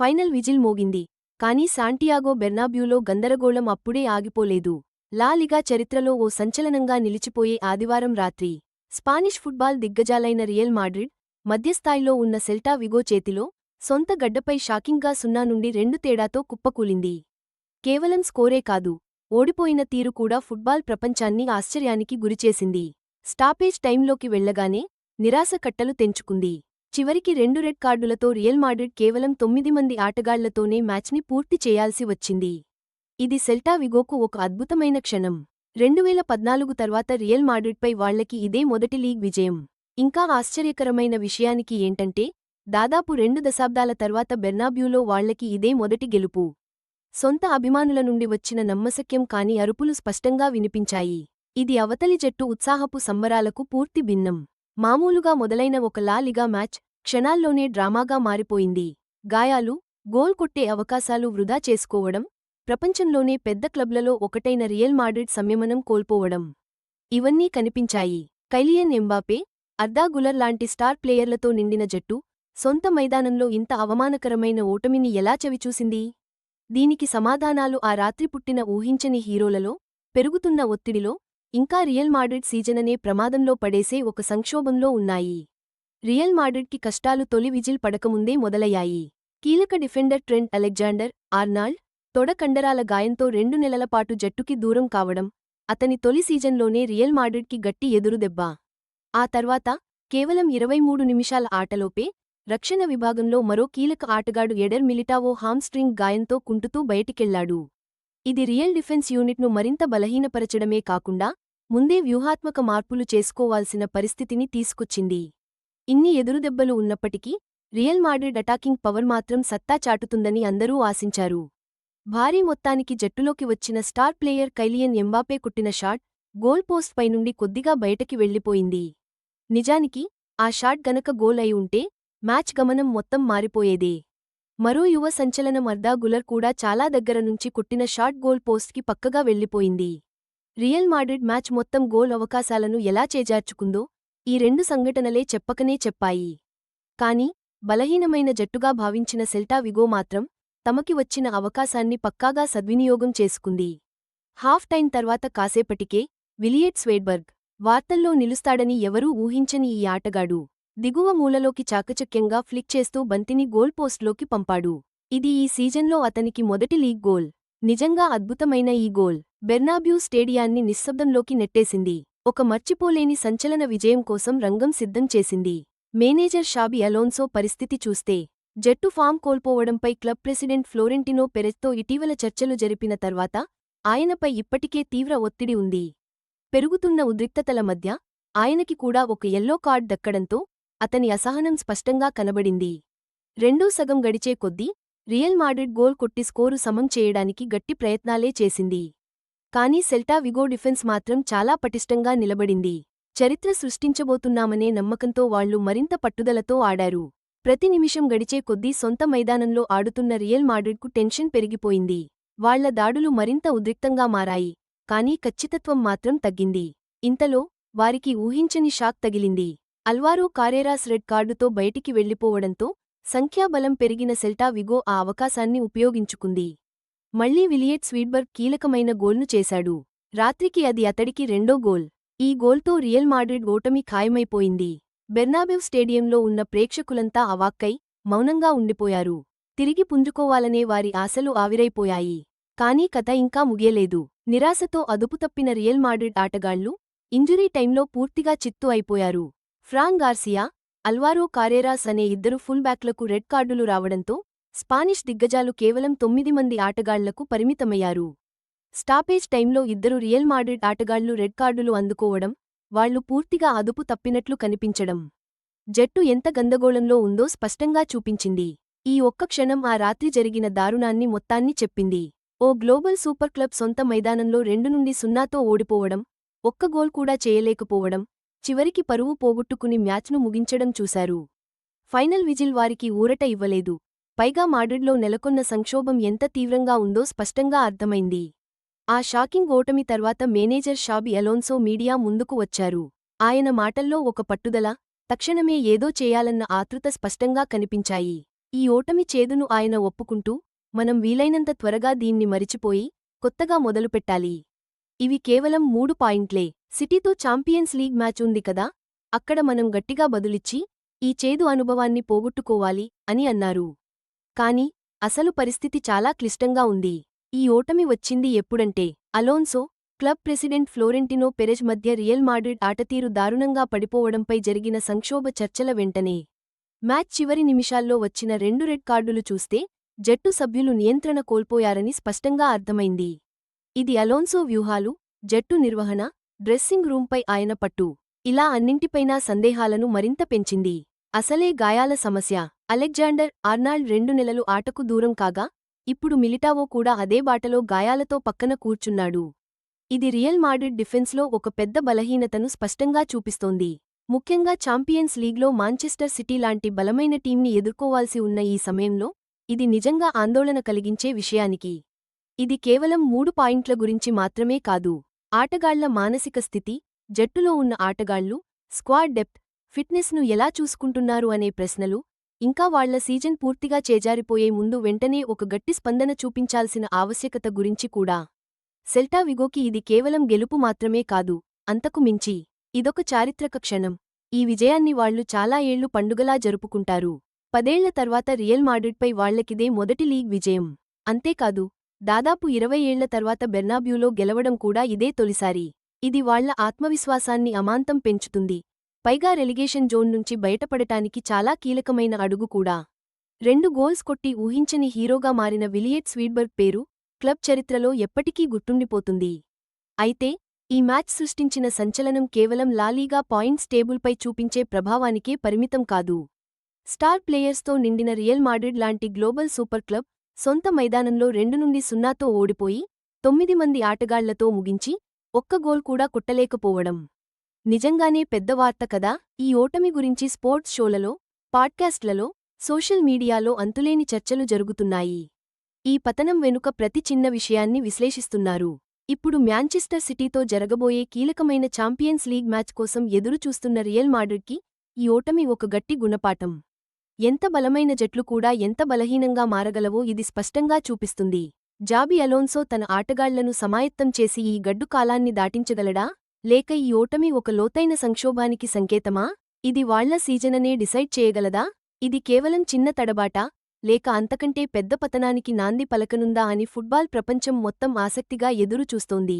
Final whistle మోగింది. కానీ Santiago బెర్నాబ్యూలో గందరగోళం అప్పుడే ఆగిపోలేదు. లాలిగా చరిత్రలో ఓ సంచలనంగా నిలిచిపోయే ఆదివారం రాత్రి స్పానిష్ ఫుట్బాల్ దిగ్గజాలైన రియల్ మాడ్రిడ్ మధ్యస్థాయిలో ఉన్న సెల్టా విగో చేతిలో సొంత గడ్డపై షాకింగ్గా సున్నా నుండి రెండు తేడాతో కుప్పకూలింది. కేవలం స్కోరే కాదు ఓడిపోయిన తీరు కూడా ఫుట్బాల్ ప్రపంచాన్ని ఆశ్చర్యానికి గురిచేసింది. స్టాపేజ్ టైంలోకి వెళ్ళగానే నిరాశ కట్టలు తెంచుకుంది. చివరికి రెండు రెడ్ కార్డులతో రియల్ మాడ్రిడ్ కేవలం తొమ్మిది మంది ఆటగాళ్ళతోనే మ్యాచ్ని పూర్తి చేయాల్సి వచ్చింది. ఇది సెల్టా విగోకు ఒక అద్భుతమైన క్షణం. రెండువేల పద్నాలుగు తర్వాత రియల్ మాడ్రిడ్పై వాళ్ళకి ఇదే మొదటి లీగ్ విజయం. ఇంకా ఆశ్చర్యకరమైన విషయానికి ఏంటంటే దాదాపు రెండు దశాబ్దాల తర్వాత బెర్నాబ్యూలో వాళ్ళకి ఇదే మొదటి గెలుపు. సొంత అభిమానుల నుండి వచ్చిన నమ్మశక్యం కాని అరుపులు స్పష్టంగా వినిపించాయి. ఇది అవతలి జట్టు ఉత్సాహపు సంబరాలకు పూర్తి భిన్నం. మామూలుగా మొదలైన ఒక లాలిగా మ్యాచ్ క్షణాల్లోనే డ్రామాగా మారిపోయింది. గాయాలు గోల్ కొట్టే అవకాశాలు వృధా చేసుకోవడం ప్రపంచంలోనే పెద్ద క్లబ్లలో ఒకటైన రియల్ మాడ్రిడ్ సంయమనం కోల్పోవడం. ఇవన్నీ కనిపించాయి. కైలియన్ ఎంబాపే అర్దాగులర్ లాంటి స్టార్ ప్లేయర్లతో నిండిన జట్టు సొంత మైదానంలో ఇంత అవమానకరమైన ఓటమిని ఎలా చవిచూసింది? దీనికి సమాధానాలు ఆ రాత్రి పుట్టిన ఊహించని హీరోలలో పెరుగుతున్న ఒత్తిడిలో ఇంకా రియల్ మాడ్రిడ్ సీజననే ప్రమాదంలో పడేసే ఒక సంక్షోభంలో ఉన్నాయి. రియల్ మాడ్రిడ్కి కష్టాలు తొలి విజిల్ పడకముందే మొదలయ్యాయి. కీలక డిఫెండర్ ట్రెంట్ అలెగ్జాండర్ ఆర్నాల్డ్ తొడ కండరాల గాయంతో రెండు నెలల పాటు జట్టుకి దూరం కావడం అతని తొలి సీజన్లోనే రియల్ మాడ్రిడ్కి గట్టి ఎదురుదెబ్బ. ఆ తర్వాత కేవలం ఇరవై మూడు నిమిషాల ఆటలోపే రక్షణ విభాగంలో మరో కీలక ఆటగాడు ఎడర్ మిలిటావో హామ్స్ట్రింగ్ గాయంతో కుంటుతూ బయటికెళ్ళాడు. ఇది రియల్ డిఫెన్స్ యూనిట్ను మరింత బలహీనపరచడమే కాకుండా ముందే వ్యూహాత్మక మార్పులు చేసుకోవాల్సిన పరిస్థితిని తీసుకొచ్చింది. ఇన్ని ఎదురుదెబ్బలు ఉన్నప్పటికీ రియల్ మాడ్రిడ్ అటాకింగ్ పవర్ మాత్రం సత్తా చాటుతుందని అందరూ ఆశించారు. భారీ మొత్తానికి జట్టులోకి వచ్చిన స్టార్ ప్లేయర్ కైలియన్ ఎంబాపే కుట్టిన షాట్ గోల్ పోస్ట్ పైనుండి కొద్దిగా బయటకి వెళ్ళిపోయింది నిజానికి ఆ షాట్ గనక గోల్ అయి ఉంటే మ్యాచ్ గమనం మొత్తం మారిపోయేదే. మరో యువ సంచలనం అర్దా గులర్ కూడా చాలా దగ్గర నుంచి కుట్టిన షాట్ గోల్ పోస్ట్కి పక్కగా వెళ్ళిపోయింది రియల్ మాడ్రిడ్ మ్యాచ్ మొత్తం గోల్ అవకాశాలను ఎలా చేజార్చుకుందో ఈ రెండు సంఘటనలే చెప్పకనే చెప్పాయి. కాని బలహీనమైన జట్టుగా భావించిన సెల్టా విగో మాత్రం తమకి వచ్చిన అవకాశాన్ని పక్కాగా సద్వినియోగం చేసుకుంది. హాఫ్ టైం తర్వాత కాసేపటికే విలియట్ స్వేడ్బర్గ్ వార్తల్లో నిలుస్తాడని ఎవరూ ఊహించని ఈ ఆటగాడు దిగువ మూలలోకి చాకచక్యంగా ఫ్లిక్ చేస్తూ బంతిని గోల్ పోస్ట్లోకి పంపాడు. ఇది ఈ సీజన్లో అతనికి మొదటి లీగ్ గోల్. నిజంగా అద్భుతమైన ఈ గోల్ బెర్నాబ్యూ స్టేడియాన్ని నిశ్శబ్దంలోకి నెట్టేసింది. ఒక మర్చిపోలేని సంచలన విజయం కోసం రంగం సిద్ధం చేసింది. మేనేజర్ షాబి అలోన్సో పరిస్థితి చూస్తే జట్టు ఫామ్ కోల్పోవడంపై క్లబ్ ప్రెసిడెంట్ ఫ్లోరెంటినో పెరెజ్తో ఇటీవల చర్చలు జరిపిన తర్వాత ఆయనపై ఇప్పటికే తీవ్ర ఒత్తిడి ఉంది. పెరుగుతున్న ఉద్రిక్తతల మధ్య ఆయనకి కూడా ఒక ఎల్లో కార్డ్ దక్కడంతో అతని అసహనం స్పష్టంగా కనబడింది. రెండో సగం గడిచే కొద్దీ రియల్ మాడ్రిడ్ గోల్ కొట్టి స్కోరు సమం చేయడానికి గట్టి ప్రయత్నాలే చేసింది. కానీ సెల్టా విగో డిఫెన్స్ మాత్రం చాలా పటిష్టంగా నిలబడింది. చరిత్ర సృష్టించబోతున్నామనే నమ్మకంతో వాళ్ళు మరింత పట్టుదలతో ఆడారు. ప్రతి నిమిషం గడిచే కొద్దీ సొంత మైదానంలో ఆడుతున్న రియల్ మాడ్రిడ్కు టెన్షన్ పెరిగిపోయింది. వాళ్ళ దాడులు మరింత ఉద్రిక్తంగా మారాయి కానీ ఖచ్చితత్వం మాత్రం తగ్గింది. ఇంతలో వారికి ఊహించని షాక్ తగిలింది. అల్వారో కారేరాస్ రెడ్ కార్డుతో బయటికి వెళ్ళిపోవడంతో సంఖ్యాబలం పెరిగిన సెల్టా విగో ఆ అవకాశాన్ని ఉపయోగించుకుంది. మళ్ళీ విలియట్ స్వీడ్బర్గ్ కీలకమైన గోల్ను చేశాడు. రాత్రికి అది అతడికి రెండో గోల్. ఈ గోల్తో రియల్ మాడ్రిడ్ ఓటమి ఖాయమైపోయింది. బెర్నాబెవ్ స్టేడియంలో ఉన్న ప్రేక్షకులంతా అవాక్కై మౌనంగా ఉండిపోయారు. తిరిగి పుంజుకోవాలనే వారి ఆశలు ఆవిరైపోయాయి. కానీ కథ ఇంకా ముగియలేదు. నిరాశతో అదుపుతప్పిన రియల్ మాడ్రిడ్ ఆటగాళ్ళు ఇంజురీ టైంలో పూర్తిగా చిత్తు అయిపోయారు. ఫ్రాంక్ గార్సియా అల్వారో కారేరాస్ అనే ఇద్దరు ఫుల్బ్యాక్లకు రెడ్ కార్డులు రావడంతో స్పానిష్ దిగ్గజాలు కేవలం తొమ్మిది మంది ఆటగాళ్ళకు పరిమితమయ్యారు. స్టాపేజ్ టైంలో ఇద్దరు రియల్ మాడ్రిడ్ ఆటగాళ్ళు రెడ్ కార్డులు అందుకోవడం వాళ్ళు పూర్తిగా అదుపు తప్పినట్లు కనిపించడం. జట్టు ఎంత గందగోళంలో ఉందో స్పష్టంగా చూపించింది. ఈ ఒక్క క్షణం ఆ రాత్రి జరిగిన దారుణాన్ని మొత్తాన్ని చెప్పింది. ఓ గ్లోబల్ సూపర్ క్లబ్ సొంత మైదానంలో రెండు నుండి సున్నాతో ఓడిపోవడం ఒక్క గోల్ కూడా చేయలేకపోవడం చివరికి పరువు పోగొట్టుకుని మ్యాచ్ను ముగించడం చూశారు. ఫైనల్ విజిల్ వారికి ఊరట ఇవ్వలేదు. పైగా మాడ్రిడ్లో నెలకొన్న సంక్షోభం ఎంత తీవ్రంగా ఉందో స్పష్టంగా అర్థమైంది. ఆ షాకింగ్ ఓటమి తర్వాత మేనేజర్ షాబి అలోన్సో మీడియా ముందుకు వచ్చారు. ఆయన మాటల్లో ఒక పట్టుదల తక్షణమే ఏదో చేయాలన్న ఆతృత స్పష్టంగా కనిపించాయి. ఈ ఓటమి చేదును ఆయన ఒప్పుకుంటూ మనం వీలైనంత త్వరగా దీన్ని మరిచిపోయి కొత్తగా మొదలుపెట్టాలి. ఇవి కేవలం మూడు పాయింట్లే. సిటీతో ఛాంపియన్స్ లీగ్ మ్యాచ్ ఉంది కదా అక్కడ మనం గట్టిగా బదులిచ్చి ఈ చేదు అనుభవాన్ని పోగొట్టుకోవాలి అని అన్నారు. కాని అసలు పరిస్థితి చాలా క్లిష్టంగా ఉంది. ఈ ఓటమి వచ్చింది ఎప్పుడంటే Alonso club president Florentino Perez మధ్య రియల్ మాడ్రిడ్ ఆటతీరు దారుణంగా పడిపోవడంపై జరిగిన సంక్షోభ చర్చల వెంటనే మ్యాచ్ చివరి నిమిషాల్లో వచ్చిన రెండు రెడ్ కార్డులు చూస్తే జట్టు సభ్యులు నియంత్రణ కోల్పోయారని స్పష్టంగా అర్థమైంది. ఇది అలోన్సో వ్యూహాలు జట్టు నిర్వహణ డ్రెస్సింగ్ రూంపై ఆయన పట్టు. ఇలా అన్నింటిపైనా సందేహాలను మరింత పెంచింది. అసలే గాయాల సమస్య. అలెగ్జాండర్ ఆర్నాల్డ్ రెండు నెలలు ఆటకు దూరం కాగా ఇప్పుడు మిలిటావో కూడా అదే బాటలో గాయాలతో పక్కన కూర్చున్నాడు. ఇది రియల్ మాడ్రిడ్ డిఫెన్స్లో ఒక పెద్ద బలహీనతను స్పష్టంగా చూపిస్తోంది. ముఖ్యంగా ఛాంపియన్స్ లీగ్లో మాంచెస్టర్ సిటీ లాంటి బలమైన టీంని ఎదుర్కోవాల్సి ఉన్న ఈ సమయంలో ఇది నిజంగా ఆందోళన కలిగించే విషయానికి. ఇది కేవలం మూడు పాయింట్ల గురించి మాత్రమే కాదు. ఆటగాళ్ళ మానసిక స్థితి జట్టులో ఉన్న ఆటగాళ్ళు స్క్వాడ్ డెప్త్ ఫిట్నెస్ను ఎలా చూసుకుంటున్నారు అనే ప్రశ్నలు ఇంకా వాళ్ళ సీజన్ పూర్తిగా చేజారిపోయే ముందు వెంటనే ఒక గట్టి స్పందన చూపించాల్సిన ఆవశ్యకత గురించి కూడా. సెల్టా విగోకి ఇది కేవలం గెలుపు మాత్రమే కాదు అంతకు మించి. ఇదొక చారిత్రక క్షణం. ఈ విజయాన్ని వాళ్ళు చాలా ఏళ్ళు పండుగలా జరుపుకుంటారు. పదేళ్ళ తర్వాత రియల్ మాడ్రిడ్పై వాళ్ళకిదే మొదటి లీగ్ విజయం. అంతేకాదు దాదాపు ఇరవై ఏళ్ళ తర్వాత బెర్నాబ్యూలో గెలవడం కూడా ఇదే తొలిసారి. ఇది వాళ్ళ ఆత్మవిశ్వాసాన్ని అమాంతం పెంచుతుంది. పైగా రెలిగేషన్ జోన్ నుంచి బయటపడటానికి చాలా కీలకమైన అడుగు కూడా. రెండు గోల్స్ కొట్టి ఊహించని హీరోగా మారిన విలియట్ స్వీడ్బర్గ్ పేరు క్లబ్ చరిత్రలో ఎప్పటికీ గుర్తుండిపోతుంది. అయితే ఈ మ్యాచ్ సృష్టించిన సంచలనం కేవలం లాలీగా పాయింట్స్ టేబుల్పై చూపించే ప్రభావానికే పరిమితం కాదు. స్టార్ ప్లేయర్స్తో నిండిన రియల్ మాడ్రిడ్ లాంటి గ్లోబల్ సూపర్ క్లబ్ సొంత మైదానంలో రెండు నుండి సున్నాతో ఓడిపోయి తొమ్మిది మంది ఆటగాళ్ళతో ముగించి ఒక్క గోల్ కూడా కొట్టలేకపోవడం. నిజంగానే పెద్ద వార్త కదా? ఈ ఓటమి గురించి స్పోర్ట్స్ షోలలో పాడ్కాస్ట్లలో సోషల్ మీడియాలో అంతులేని చర్చలు జరుగుతున్నాయి. ఈ పతనం వెనుక ప్రతి చిన్న విషయాన్ని విశ్లేషిస్తున్నారు. ఇప్పుడు మ్యాంచెస్టర్ సిటీతో జరగబోయే కీలకమైన ఛాంపియన్స్ లీగ్ మ్యాచ్ కోసం ఎదురుచూస్తున్న రియల్ మాడ్రిడ్కి ఈ ఓటమి ఒక గట్టి గుణపాఠం. ఎంత బలమైన జట్లు కూడా ఎంత బలహీనంగా మారగలవో ఇది స్పష్టంగా చూపిస్తుంది. జాబి అలోన్సో తన ఆటగాళ్ళను సమాయత్తం చేసి ఈ గడ్డు కాలాన్ని దాటించగలడా? లేక ఈ ఓటమి ఒక లోతైన సంక్షోభానికి సంకేతమా? ఇది వాళ్ళ సీజననే డిసైడ్ చేయగలదా? ఇది కేవలం చిన్న తడబాటా? లేక అంతకంటే పెద్ద పతనానికి నాంది పలకనుందా అని ఫుట్బాల్ ప్రపంచం మొత్తం ఆసక్తిగా ఎదురు చూస్తోంది